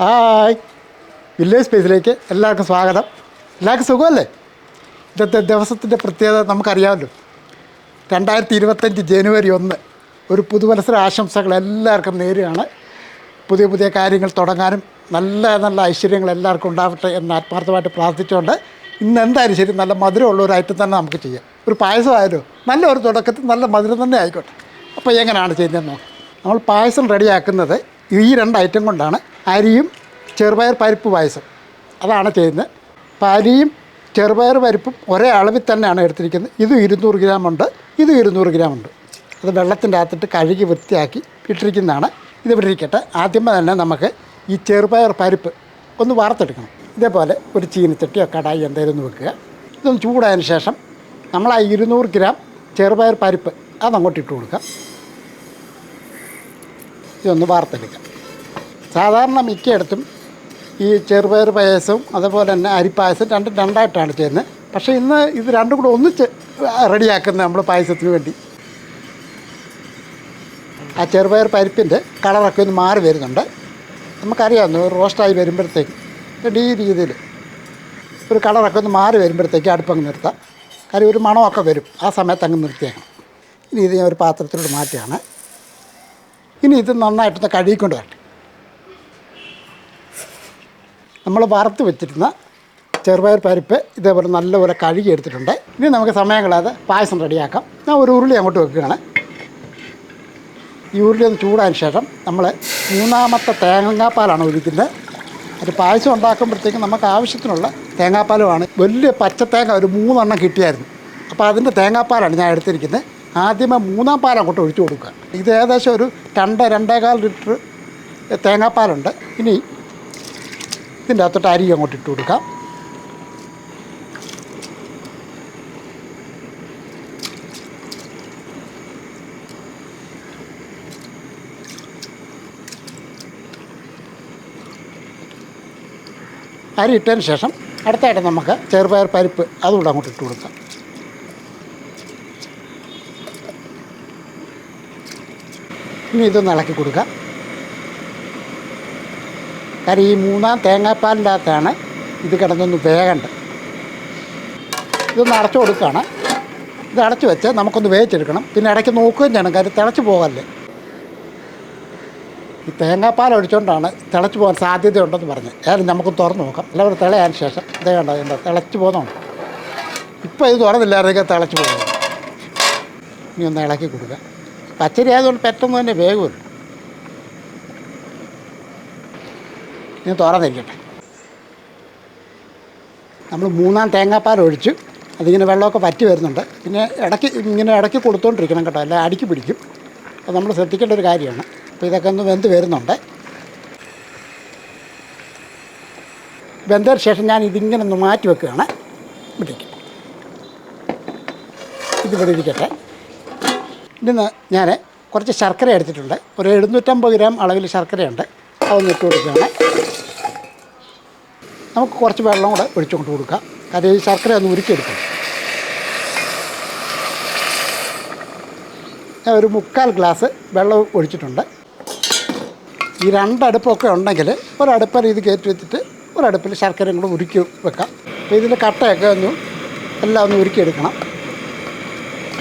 Hi. Village സ്പേസിലേക്ക് എല്ലാവർക്കും സ്വാഗതം. എല്ലാവർക്കും സുഖമല്ലേ? ഇന്നത്തെ ദിവസത്തിന്റെ പ്രത്യേകത നമുക്കറിയാമല്ലോ. രണ്ടായിരത്തി ഇരുപത്തഞ്ച് ജനുവരി ഒന്ന് ഒരു പുതുവത്സര ആശംസകൾ എല്ലാവർക്കും നേരുകയാണ്. പുതിയ പുതിയ കാര്യങ്ങൾ തുടങ്ങാനും നല്ല നല്ല ഐശ്വര്യങ്ങൾ എല്ലാവർക്കും ഉണ്ടാവട്ടെ എന്ന് ആത്മാർത്ഥമായിട്ട് പ്രാർത്ഥിച്ചുകൊണ്ട് ഇന്ന് എന്തായാലും ശരി നല്ല മധുരമുള്ള ഒരു ഐറ്റം തന്നെ നമുക്ക് ചെയ്യാം. ഒരു പായസമായാലോ? നല്ല ഒരു തുടക്കത്തിൽ നല്ല മധുരം തന്നെ ആയിക്കോട്ടെ. അപ്പോൾ എങ്ങനെയാണ് ചെയ്യുന്നത് നമ്മൾ പായസം റെഡിയാക്കുന്നത് ഈ രണ്ട് ഐറ്റം കൊണ്ടാണ്. അരിയും ചെറുപയർ പരിപ്പ് പായസം. അതാണ് ചെയ്യുന്നത്. അപ്പോൾ അരിയും ചെറുപയർ പരിപ്പും ഒരേ അളവിൽ തന്നെയാണ് എടുത്തിരിക്കുന്നത്. ഇത് ഇരുന്നൂറ് ഗ്രാം ഉണ്ട്. ഇത് ഇരുന്നൂറ് ഗ്രാം ഉണ്ട്. അത് വെള്ളത്തിന്റെ അകത്തിട്ട് കഴുകി വൃത്തിയാക്കി ഇട്ടിരിക്കുന്നതാണ്. ഇത് ഇവിടെ ഇരിക്കട്ടെ. ആദ്യമേ തന്നെ നമുക്ക് ഈ ചെറുപയർ പരിപ്പ് ഒന്ന് വാർത്തെടുക്കണം ഇതേപോലെ ഒരു ചീനിച്ചട്ടിയോ കടായി എന്തെങ്കിലും വെക്കുക. ഇതൊന്ന് ചൂടായതിന് ശേഷം നമ്മൾ ആ ഇരുന്നൂറ് ഗ്രാം ചെറുപയർ പരിപ്പ് അങ്ങോട്ട് ഇട്ട് കൊടുക്കാം ഇതൊന്ന് വാർത്തെടുക്കാം. സാധാരണ മിക്കയിടത്തും ഈ ചെറുപയർ പായസവും അതുപോലെ തന്നെ അരിപ്പായസം രണ്ടും രണ്ടായിട്ടാണ് ചെയ്യുന്നത്. പക്ഷേ ഇന്ന് ഇത് രണ്ടും കൂടെ ഒന്നിച്ച് റെഡിയാക്കുന്നത് നമ്മൾ പായസത്തിന് വേണ്ടി. ആ ചെറുപയർ പരിപ്പിന്റെ കളറൊക്കെ ഒന്ന് മാറി വരുന്നുണ്ട്. നമുക്കറിയാവുന്ന റോസ്റ്റായി വരുമ്പോഴത്തേക്ക് ഈ രീതിയിൽ ഒരു കളറൊക്കെ ഒന്ന് മാറി വരുമ്പോഴത്തേക്ക് അടുപ്പങ്ങ് നിർത്താം. കാര്യം ഒരു മണമൊക്കെ വരും. ആ സമയത്ത് അങ്ങ് നിർത്തിയേക്കണം ഇനി ഇത് ഞാൻ ഒരു പാത്രത്തിലോട്ട് മാറ്റുകയാണ്. ഇനി ഇത് നന്നായിട്ടൊന്ന് കഴുകിക്കൊണ്ട് വരട്ടെ. നമ്മൾ വറുത്ത് വെച്ചിരുന്ന ചെറുപയർ പരിപ്പ് ഇതേപോലെ നല്ലപോലെ കഴുകി എടുത്തിട്ടുണ്ട് ഇനി നമുക്ക് സമയം കളയാതെ പായസം റെഡിയാക്കാം. ഞാൻ ഒരു ഉരുളി അങ്ങോട്ട് വെക്കുകയാണ്. ഈ ഉരുളി ഒന്ന് ചൂടായതിന് ശേഷം നമ്മൾ മൂന്നാമത്തെ തേങ്ങാപ്പാലാണ് ഒഴിക്കുന്നത് അത് പായസം ഉണ്ടാക്കുമ്പോഴത്തേക്കും നമുക്ക് ആവശ്യത്തിനുള്ള തേങ്ങാപ്പാലുമാണ്. വലിയ പച്ച തേങ്ങ ഒരു മൂന്നെണ്ണം കിട്ടിയായിരുന്നു. അപ്പോൾ അതിന്റെ തേങ്ങാപ്പാലാണ് ഞാൻ എടുത്തിരിക്കുന്നത്. ആദ്യമേ മൂന്നാം പാൽ അങ്ങോട്ട് ഒഴിച്ചു കൊടുക്കുക. ഇത് ഏകദേശം ഒരു രണ്ട് രണ്ടേകാൽ ലിറ്റർ തേങ്ങാപ്പാലുണ്ട്. ഇനി ഇതിന്റെ അകത്തോട്ട് അരി അങ്ങോട്ട് ഇട്ട് കൊടുക്കാം. അരി ഇട്ടതിന് ശേഷം അടുത്തായിട്ട് നമുക്ക് ചെറുപയർ പരിപ്പ് അതുകൂടെ അങ്ങോട്ട് ഇട്ട് കൊടുക്കാം. ഇനി ഇതൊന്ന് ഇളക്കി കൊടുക്കുക കാരണം ഈ മൂന്നാം തേങ്ങാപ്പാലിന്റെ അകത്താണ് ഇത് കിടന്നൊന്ന് വേകേണ്ടത്. ഇതൊന്ന് അടച്ചു കൊടുക്കുകയാണ്. ഇത് അടച്ചു വെച്ച് നമുക്കൊന്ന് വേവിച്ചെടുക്കണം. പിന്നെ ഇടയ്ക്ക് നോക്കുകയും ചെയ്യണം. കാര്യം തിളച്ച് പോകല്ലേ. ഈ തേങ്ങാപ്പാൽ ഒഴിച്ചുകൊണ്ടാണ് തിളച്ച് പോകാൻ സാധ്യതയുണ്ടെന്ന് പറഞ്ഞ് ഏതായാലും നമുക്ക് തുറന്ന് നോക്കാം. എല്ലാവരും തിളയാൻ ശേഷം ഇതേ കണ്ടോ എന്താ തിളച്ച് പോകുന്നുണ്ട്. ഇപ്പോൾ ഇത് തുറന്നില്ലായിരുന്നെങ്കിൽ തിളച്ച് പോകുന്നു. ഇനി ഒന്ന് ഇളക്കി കൊടുക്കുക പച്ചരി ആയതുകൊണ്ട് പെട്ടെന്ന് തന്നെ വേഗമല്ലോ ഇനി തുറന്നിരിക്കട്ടെ നമ്മൾ മൂന്നാം തേങ്ങാപ്പാൽ ഒഴിച്ചു. അതിങ്ങനെ വെള്ളമൊക്കെ പറ്റി വരുന്നുണ്ട്. പിന്നെ ഇടയ്ക്ക് ഇങ്ങനെ ഇടയ്ക്ക് കൊടുത്തോണ്ടിരിക്കണം കേട്ടോ. അല്ല അടിക്ക് പിടിക്കും. അപ്പോൾ നമ്മൾ ശ്രദ്ധിക്കേണ്ട ഒരു കാര്യമാണ്. അപ്പോൾ ഇതൊക്കെ ഒന്ന് വെന്ത് വരുന്നുണ്ട്. വെന്തതിന് ശേഷം ഞാൻ ഇതിങ്ങനെ ഒന്ന് മാറ്റി വെക്കുകയാണ്. ഇവിടേക്ക്. ഇതിവിടെ ഇരിക്കട്ടെ. ഇന്ന് ഞാൻ കുറച്ച് ശർക്കര എടുത്തിട്ടുണ്ട്. ഒരു എഴുന്നൂറ്റമ്പത് ഗ്രാം അളവിൽ ശർക്കരയുണ്ട്. അതൊന്ന് ഇട്ട് കൊടുക്കുകയാണ്. നമുക്ക് കുറച്ച് വെള്ളം കൂടെ ഒഴിച്ചുകൊണ്ട് കൊടുക്കാം. കാര്യം ഈ ശർക്കര ഒന്ന് ഉരുക്കിയെടുക്കും ഞാൻ ഒരു മുക്കാൽ ഗ്ലാസ് വെള്ളം ഒഴിച്ചിട്ടുണ്ട്. ഈ രണ്ടടുപ്പൊക്കെ ഉണ്ടെങ്കിൽ ഒരടുപ്പിൽ ഇത് കയറ്റി വെച്ചിട്ട് ഒരടുപ്പിൽ ശർക്കരയും കൂടെ ഉരുക്കി വെക്കാം. അപ്പോൾ ഇതിന്റെ കട്ടയൊക്കെ ഒന്ന് എല്ലാം ഒന്ന് ഉരുക്കിയെടുക്കണം.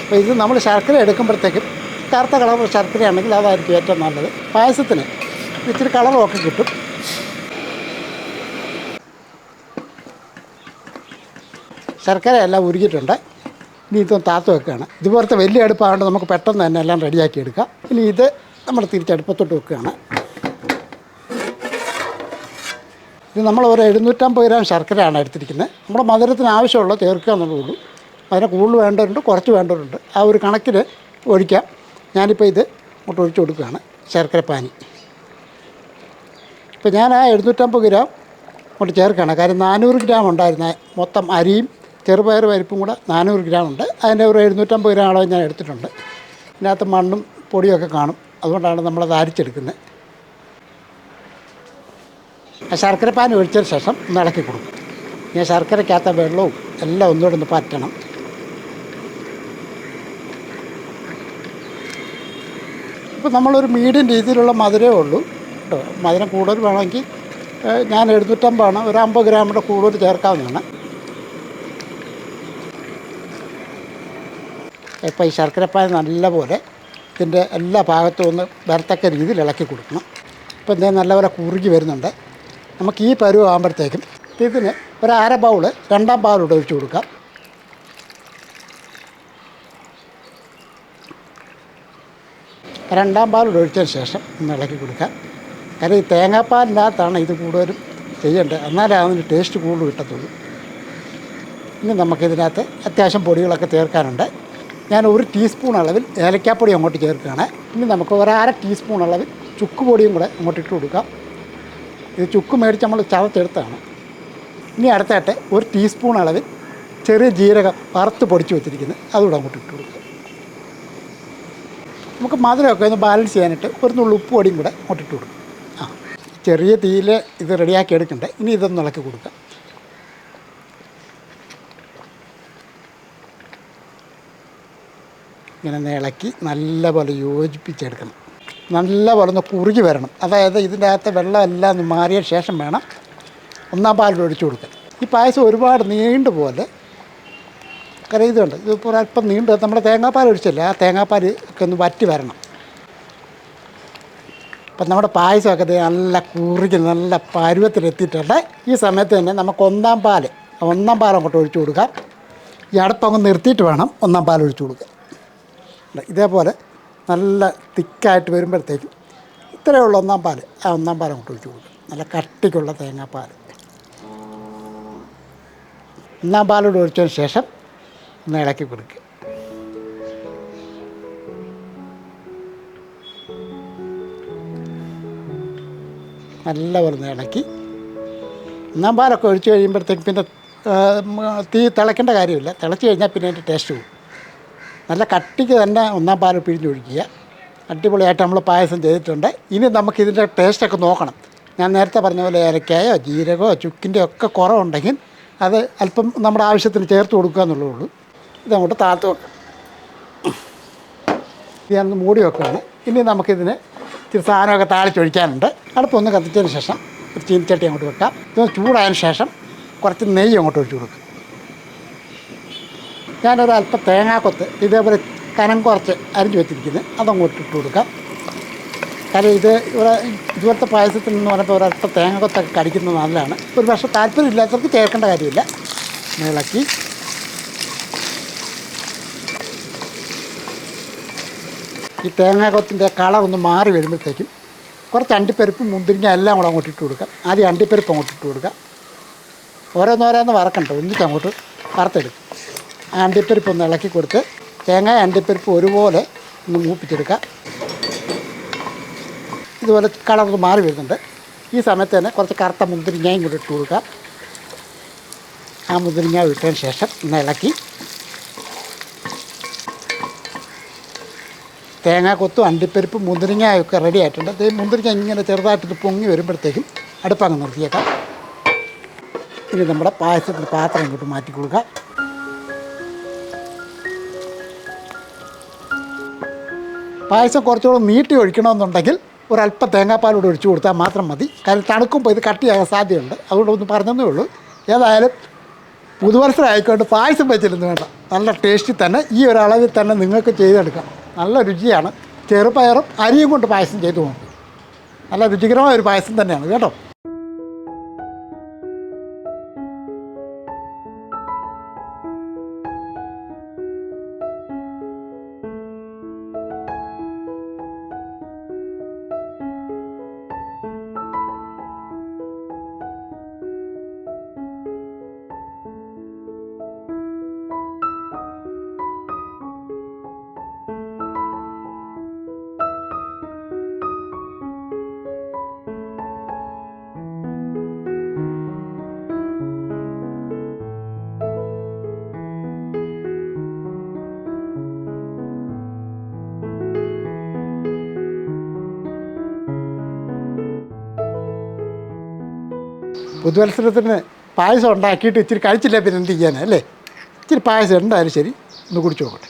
അപ്പോൾ ഇത് നമ്മൾ ശർക്കര എടുക്കുമ്പോഴത്തേക്കും കറുത്ത കളർ ശർക്കരയാണെങ്കിൽ അതായിരിക്കും ഏറ്റവും നല്ലത്. പായസത്തിന് ഇച്ചിരി കളറൊക്കെ കിട്ടും. ശർക്കര എല്ലാം ഉരുകിയിട്ടുണ്ട്. ഇനി താത്ത് വെക്കുകയാണ്. ഇതുപോലത്തെ വലിയ അടുപ്പായതുകൊണ്ട് നമുക്ക് പെട്ടെന്ന് തന്നെ എല്ലാം റെഡിയാക്കി എടുക്കാം. ഇനി ഇത് നമ്മൾ തിരിച്ചടുപ്പത്തോട്ട് വെക്കുകയാണ്. ഇത് നമ്മൾ ഒരു എഴുന്നൂറ്റമ്പത് ഗ്രാം ശർക്കരയാണ് എടുത്തിരിക്കുന്നത്. നമ്മുടെ മധുരത്തിന് ആവശ്യമുള്ള ചേർക്കുക എന്നുള്ളൂ അതിന് കൂടുതൽ വേണ്ടവരുണ്ട് കുറച്ച് വേണ്ടവരുണ്ട്. ആ ഒരു കണക്കിൽ ഒഴിക്കാം. ഞാനിപ്പോൾ ഇത് ഇങ്ങോട്ട് ഒഴിച്ചു കൊടുക്കുകയാണ്. ശർക്കരപ്പാനി ഇപ്പോൾ ഞാൻ ആ എഴുന്നൂറ്റമ്പത് ഗ്രാം കൊണ്ട് ചേർക്കുകയാണ്. കാര്യം നാനൂറ് ഗ്രാം ഉണ്ടായിരുന്ന. മൊത്തം അരിയും ചെറുപയർ പരിപ്പും കൂടെ നാനൂറ് ഗ്രാം ഉണ്ട്. അതിന്റെ ഒരു എഴുന്നൂറ്റമ്പത് ഗ്രാം അളവ് ഞാൻ എടുത്തിട്ടുണ്ട്. ഇതിനകത്ത് മണ്ണും പൊടിയൊക്കെ കാണും. അതുകൊണ്ടാണ് നമ്മൾ നമ്മളത് അരിച്ചെടുക്കുന്നത്. ശർക്കരപ്പാനി ഒഴിച്ചതിന് ശേഷം ഒന്ന് ഇളക്കി കൊടുക്കും. ഞാൻ ശർക്കരയ്ക്കകത്ത വെള്ളവും എല്ലാം ഒന്നുകൂടെ ഒന്ന് പറ്റണം. ഇതിപ്പോൾ നമ്മളൊരു മീഡിയം രീതിയിലുള്ള മധുരമേ ഉള്ളൂ. കേട്ടോ. മധുരം കൂടുതൽ വേണമെങ്കിൽ ഞാൻ എഴുന്നൂറ്റമ്പാണ് ഒരു അമ്പത് ഗ്രാമിന്റെ കൂടുതൽ ചേർക്കാവുന്നതാണ്. ഇപ്പോൾ ഈ ശർക്കരപ്പായ നല്ലപോലെ ഇതിന്റെ എല്ലാ ഭാഗത്തും ഒന്ന് വരത്തക്ക രീതിയിൽ ഇളക്കി കൊടുക്കണം. ഇപ്പോൾ ഇതേ നല്ലപോലെ കുറുകി വരുന്നുണ്ട്. നമുക്ക് ഈ പരുവാകുമ്പോഴത്തേക്കും ഇതിന് ഒരു അര ബൗൾ രണ്ടാം പാലോട് ഒഴിച്ചു കൊടുക്കാം. രണ്ടാം പാൽ ഒഴിച്ചതിന് ശേഷം ഒന്ന് ഇളക്കി കൊടുക്കാം. കാരണം ഈ തേങ്ങാപ്പാലിനകത്താണ് ഇത് കൂടുതലും ചെയ്യേണ്ടത്. എന്നാലേ അതിന് ടേസ്റ്റ് കൂടുതൽ കിട്ടത്തുള്ളൂ. ഇനി നമുക്കിതിനകത്ത് അത്യാവശ്യം പൊടികളൊക്കെ ചേർക്കാനുണ്ട്. ഞാൻ ഒരു ടീസ്പൂൺ അളവിൽ ഏലക്കാപ്പൊടി അങ്ങോട്ട് ചേർക്കുകയാണ്. ഇനി നമുക്ക് ഒരു അര ടീസ്പൂൺ അളവിൽ ചുക്ക് പൊടിയും കൂടെ അങ്ങോട്ട് ഇട്ട് കൊടുക്കാം. ഇത് ചുക്ക് മേടിച്ച് നമ്മൾ ചതച്ചെടുത്താണ് ഇനി അടുത്തായിട്ട് ഒരു ടീസ്പൂൺ അളവിൽ ചെറിയ ജീരകം വറുത്ത് പൊടിച്ച് വെച്ചിരിക്കുന്നത് അതുകൂടെ അങ്ങോട്ട് ഇട്ട് കൊടുക്കുക നമുക്ക് മധുരമൊക്കെ ഒന്ന് ബാലൻസ് ചെയ്യാനായിട്ട് ഒരു ഉപ്പ് പൊടിയും കൂടെ മുട്ടിട്ട് കൊടുക്കും. ആ ചെറിയ തീയിൽ ഇത് റെഡിയാക്കി എടുക്കണ്ടേ? ഇനി ഇതൊന്ന് ഇളക്കി കൊടുക്കുക ഇങ്ങനെ ഇളക്കി നല്ലപോലെ യോജിപ്പിച്ചെടുക്കണം. നല്ലപോലെ ഒന്ന് കുറുകി വരണം. അതായത് ഇതിന്റെ അകത്തെ വെള്ളമെല്ലാം ഒന്ന് മാറിയ ശേഷം വേണം ഒന്നാം പാലിൽ ഒഴിച്ചു കൊടുക്കാൻ. ഈ പായസം ഒരുപാട് നീണ്ടു പോലെ കാരണം ഇതുണ്ട്. ഇതിപ്പോൾ ഒരല്പം നീണ്ട്. നമ്മുടെ തേങ്ങാപ്പാൽ ഒഴിച്ചല്ലേ? ആ തേങ്ങാപ്പാൽ ഒക്കെ ഒന്ന് വറ്റി വരണം. അപ്പം നമ്മുടെ പായസമൊക്കെ നല്ല കുറിക്ക് നല്ല പരുവത്തിലെത്തിയിട്ടുണ്ട്. ഈ സമയത്ത് തന്നെ നമുക്ക് ഒന്നാം പാൽ ഒന്നാം പാൽ അങ്ങോട്ട് ഒഴിച്ചു കൊടുക്കാം. ഈ അടുപ്പങ്ങ് നിർത്തിയിട്ട് വേണം ഒന്നാം പാൽ ഒഴിച്ചു കൊടുക്കാൻ. ഇതേപോലെ നല്ല തിക്കായിട്ട് വരുമ്പോഴത്തേക്കും ഇത്രയേ ഉള്ളൂ ഒന്നാം പാൽ ആ ഒന്നാം പാൽ അങ്ങോട്ട് ഒഴിച്ചു കൊടുക്കുക നല്ല കട്ടിക്കുള്ള തേങ്ങാപ്പാൽ. ഒന്നാം പാലോട് ഒഴിച്ചതിന് ശേഷം ഒന്ന് ഇളക്കി കൊടുക്കുക നല്ലപോലെ ഒന്ന് ഇളക്കി. ഒന്നാം പാലൊക്കെ ഒഴിച്ചു കഴിയുമ്പോഴത്തേക്ക് പിന്നെ തീ തിളയ്ക്കേണ്ട കാര്യമില്ല. തിളച്ച് കഴിഞ്ഞാൽ പിന്നെ അതിന്റെ ടേസ്റ്റ് പോകും നല്ല കട്ടിക്ക് തന്നെ ഒന്നാം പാൽ പിഴിഞ്ഞൊഴിക്കുക അടിപൊളിയായിട്ട് നമ്മൾ പായസം ചെയ്തിട്ടുണ്ട്. ഇനി നമുക്ക് ഇതിന്റെ ടേസ്റ്റൊക്കെ നോക്കണം. ഞാൻ നേരത്തെ പറഞ്ഞ പോലെ ഏലക്കായോ ജീരകമോ ചുക്കിന്റെ ഒക്കെ കുറവുണ്ടെങ്കിൽ അത് അല്പം നമ്മുടെ ആവശ്യത്തിന് ചേർത്ത് കൊടുക്കുക എന്നുള്ളേ ഇതങ്ങോട്ട് താഴ്ത്തു വെക്കാം. ഇത് ഞാൻ മൂടി വെക്കുകയാണ്. ഇനി നമുക്കിതിന് ഇച്ചിരി സാധനമൊക്കെ താളിച്ചൊഴിക്കാനുണ്ട് അടുപ്പൊന്ന് കത്തിച്ചതിന് ശേഷം ഒരു ചീനിച്ചട്ടി അങ്ങോട്ട് വെക്കാം. ഇത് ചൂടായതിന് ശേഷം കുറച്ച് നെയ്യ് അങ്ങോട്ട് ഒഴിച്ചു കൊടുക്കും. ഞാനൊരു അല്പം തേങ്ങാക്കൊത്ത് ഇതേപോലെ കനം കുറച്ച് അരിഞ്ഞു വെച്ചിരിക്കുന്നത് അതങ്ങോട്ട് ഇട്ട് കൊടുക്കാം. കാരണം ഇത് ഇവിടെ ഇതുപോലത്തെ പായസത്തിൽ നിന്ന് പറഞ്ഞപ്പോൾ ഒരല്പം തേങ്ങാക്കൊത്തൊക്കെ കടിക്കുന്നത് നല്ലതാണ്. ഒരു പക്ഷേ താല്പര്യമില്ലാത്തവർക്ക് ചേർക്കേണ്ട കാര്യമില്ല. ഇളക്കി. ഈ തേങ്ങാക്കൊത്തിന്റെ കളർ ഒന്ന് മാറി വരുമ്പോഴത്തേക്കും കുറച്ച് അണ്ടിപ്പരിപ്പ് മുന്തിരിങ്ങ എല്ലാം കൂടെ അങ്ങോട്ട് ഇട്ട് കൊടുക്കാം. ആദ്യം അണ്ടിപ്പരിപ്പ് അങ്ങോട്ട് ഇട്ട് കൊടുക്കാം. ഓരോന്നോരോന്ന് വറക്കണ്ട? ഒന്നിച്ച് അങ്ങോട്ട് വറുത്തെടുക്കും. ആ അണ്ടിപ്പരിപ്പ് ഒന്ന് ഇളക്കി കൊടുത്ത് തേങ്ങ അണ്ടിപ്പരിപ്പ് ഒരുപോലെ ഒന്ന് മൂപ്പിച്ചെടുക്കാം. ഇതുപോലെ കളർ ഒന്ന് മാറി വരുന്നുണ്ട്. ഈ സമയത്ത് തന്നെ കുറച്ച് കറുത്ത മുന്തിരിങ്ങയും കൂടി ഇട്ട് കൊടുക്കാം. ആ മുന്തിരിങ്ങ ഇട്ടതിന് ശേഷം ഒന്ന് ഇളക്കി തേങ്ങാക്കൊത്തും മുന്തിരിങ്ങ മുന്തിരിങ്ങയൊക്കെ റെഡി ആയിട്ടുണ്ട്. അത് മുന്തിരിങ്ങ ഇങ്ങനെ ചെറുതായിട്ടിട്ട് പൊങ്ങി വരുമ്പോഴത്തേക്കും അടുപ്പങ്ങ് നിർത്തിയേക്കാം. ഇനി നമ്മുടെ പായസത്തിന് പാത്രം ഇങ്ങോട്ട് മാറ്റി കൊടുക്കുക പായസം കുറച്ചുകൂടെ നീട്ടി ഒഴിക്കണമെന്നുണ്ടെങ്കിൽ ഒരല്പം തേങ്ങാപ്പാലൂടെ ഒഴിച്ചു കൊടുത്താൽ മാത്രം മതി. കാരണം തണുക്കുമ്പോൾ ഇത് കട്ടിയാകാൻ സാധ്യതയുണ്ട്. അതുകൊണ്ട് ഒന്ന് പറഞ്ഞതേ ഉള്ളൂ. ഏതായാലും പുതുവത്സരം ആയിക്കൊണ്ട് പായസം വെച്ചിരുന്ന് വേണ്ട. നല്ല ടേസ്റ്റിൽ തന്നെ ഈ ഒരളവിൽ തന്നെ നിങ്ങൾക്ക് ചെയ്തെടുക്കാം. നല്ല രുചിയാണ്. ചെറുപയറും അരിയും കൊണ്ട് പായസം ചെയ്തു പോകും നല്ല രുചികരമായ ഒരു പായസം തന്നെയാണ്. കേട്ടോ? പുതുവത്സരത്തിന് പായസം ഉണ്ടാക്കിയിട്ട് ഇച്ചിരി കഴിച്ചില്ല പിന്നെ എന്ത് ചെയ്യാനാ അല്ലേ? ഇച്ചിരി പായസം ഉണ്ടായാലും ശരി ഒന്ന് കുടിച്ചു നോക്കട്ടെ.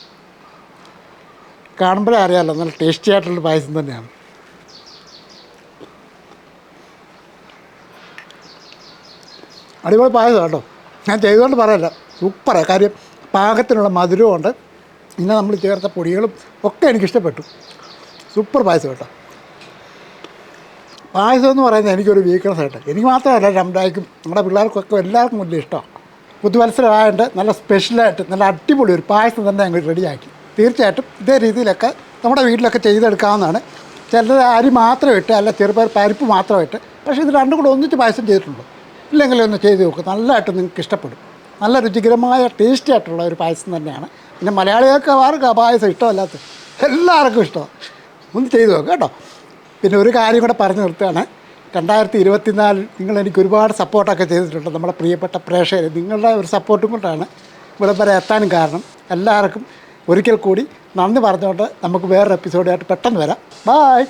കാണുമ്പോഴേ അറിയാമല്ലോ നല്ല ടേസ്റ്റി ആയിട്ടുള്ള പായസം തന്നെയാണ്. അടിപൊളി പായസം കേട്ടോ. ഞാൻ ചെയ്തുകൊണ്ട് പറയല്ല സൂപ്പറാണ് കാര്യം പാകത്തിനുള്ള മധുരവും ഉണ്ട്. പിന്നെ നമ്മൾ ചേർത്ത പൊടികളും ഒക്കെ എനിക്കിഷ്ടപ്പെട്ടു. സൂപ്പർ പായസം കേട്ടോ. പായസം എന്ന് പറയുന്നത് എനിക്കൊരു വീക്ക്നെസ് ആയിട്ട്. എനിക്ക് മാത്രമല്ല രണ്ടായിക്കും നമ്മുടെ പിള്ളേർക്കൊക്കെ എല്ലാവർക്കും വലിയ ഇഷ്ടമാണ് പുതുവത്സരമായിട്ട് നല്ല സ്പെഷ്യലായിട്ട് നല്ല അടിപൊളി ഒരു പായസം തന്നെ ഞങ്ങൾ റെഡിയാക്കി തീർച്ചയായിട്ടും ഇതേ രീതിയിലൊക്കെ നമ്മുടെ വീട്ടിലൊക്കെ ചെയ്തെടുക്കാവുന്നതാണ്. ചിലത് അരി മാത്രം ഇട്ട് അല്ല ചെറുപയർ പരിപ്പ് മാത്രമായിട്ട് പക്ഷേ ഇത് രണ്ടും കൂടെ ഒന്നിച്ച് പായസം ചെയ്തിട്ടുള്ളൂ. ഇല്ലെങ്കിൽ ഒന്ന് ചെയ്ത് നോക്കുക നല്ലതായിട്ട് നിങ്ങൾക്ക് ഇഷ്ടപ്പെടും. നല്ല രുചികരമായ ടേസ്റ്റി ആയിട്ടുള്ള ഒരു പായസം തന്നെയാണ്. പിന്നെ മലയാളികൾക്ക് ആർക്കും ആ പായസം ഇഷ്ടമല്ലാത്ത എല്ലാവർക്കും ഇഷ്ടമാണ്. ഒന്ന് ചെയ്ത് നോക്കുക കേട്ടോ. പിന്നെ ഒരു കാര്യം കൂടെ പറഞ്ഞു നിർത്തുകയാണ്. രണ്ടായിരത്തി ഇരുപത്തിനാലിൽ നിങ്ങൾ എനിക്ക് ഒരുപാട് സപ്പോർട്ടൊക്കെ ചെയ്തിട്ടുണ്ട് നമ്മുടെ പ്രിയപ്പെട്ട പ്രേക്ഷകർ നിങ്ങളുടെ ഒരു സപ്പോർട്ടും കൊണ്ടാണ് ഇവിടെ വരെ എത്താനും കാരണം. എല്ലാവർക്കും ഒരിക്കൽ കൂടി നന്ദി പറഞ്ഞുകൊണ്ട് നമുക്ക് വേറൊരു എപ്പിസോഡായിട്ട് പെട്ടെന്ന് വരാം. ബായ്